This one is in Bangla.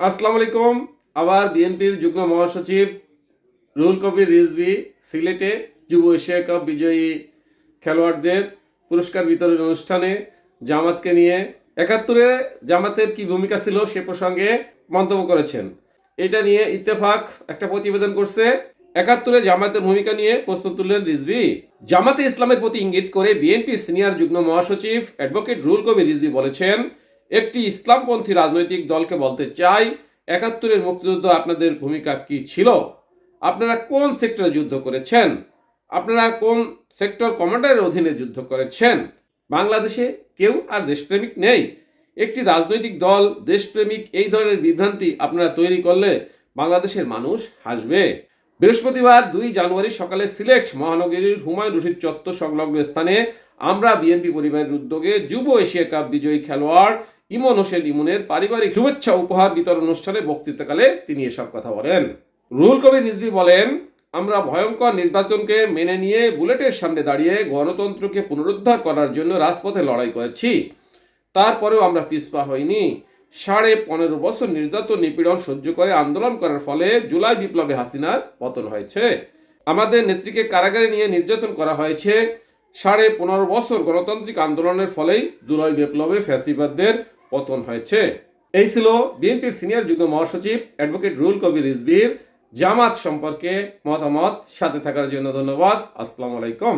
আসসালামু আলাইকুম। আবার বিএনপির যুগ্ম মহাসচিব রুহুল কবির রিজভি, সিলেটে যুব এশিয়া কাপ বিজয়ী খেলোয়াড়দের পুরস্কার বিতরণ অনুষ্ঠানে জামাতকে নিয়ে একাত্তরে জামাতের কি ভূমিকা ছিল সে প্রসঙ্গে মন্তব্য করেছেন। এটা নিয়ে ইত্তেফাক একটা প্রতিবেদন করছে। একাত্তরে জামাতের ভূমিকা নিয়ে প্রশ্ন তুললেন রিজভি। জামাতে ইসলামের প্রতি ইঙ্গিত করে বিএনপি সিনিয়র যুগ্ম মহাসচিব অ্যাডভোকেট রুহুল কবির রিজভি বলেছেন একটি ইসলামপন্থী রাজনৈতিক দলকে বলতে চাই, একাত্তরের মুক্তিযুদ্ধ আপনাদের ভূমিকা কি ছিল? আপনারা কোন সেক্টরে যুদ্ধ করেছেন? আপনারা কোন সেক্টর কমান্ডারের অধীনে যুদ্ধ করেছেন? বাংলাদেশে কেউ আর দেশপ্রেমিক নেই। একটি রাজনৈতিক দল, দেশপ্রেমিক এই ধরনের বিভ্রান্তি আপনারা তৈরি করলে বাংলাদেশের মানুষ হাসবে। বৃহস্পতিবার দুই জানুয়ারি সকালে সিলেট মহানগরীর হুমায়ুন রশিদ চত্বর সংলগ্ন স্থানে আমরা বিএনপি পরিবারের উদ্যোগে যুব এশিয়া কাপ বিজয়ী খেলোয়াড় ইমন হোসেন ইমনের পারিবারিক শুভেচ্ছা উপহার বিতরণ অনুষ্ঠানে বক্তৃতাকালে তিনি এসব কথা বলেন। রুহুল কবির রিজভি বলেন, আমরা ভয়ঙ্কর নির্বাচনকে মেনে নিয়ে বুলেটের সামনে দাঁড়িয়ে গণতন্ত্রকে পুনরুদ্ধার করার জন্য রাজপথে লড়াই করেছি। তারপরেও আমরা পিছপা হইনি। সাড়ে পনেরো বছর নির্যাতন, নিপীড়ন সহ্য করে আন্দোলন করার ফলে জুলাই বিপ্লবে হাসিনার পতন হয়েছে। আমাদের নেত্রীকে কারাগারে নিয়ে নির্যাতন করা হয়েছে। সাড়ে পনেরো বছর গণতান্ত্রিক আন্দোলনের ফলেই জুলাই বিপ্লবে ফ্যাসিবাদদের পতন হয়েছে। এই ছিল বিএনপির সিনিয়র যুগ্ম মহাসচিব অ্যাডভোকেট রুল কবির রিজবির জামাত সম্পর্কে মতামত সাথে থাকার জন্য ধন্যবাদ। আসসালামু আলাইকুম।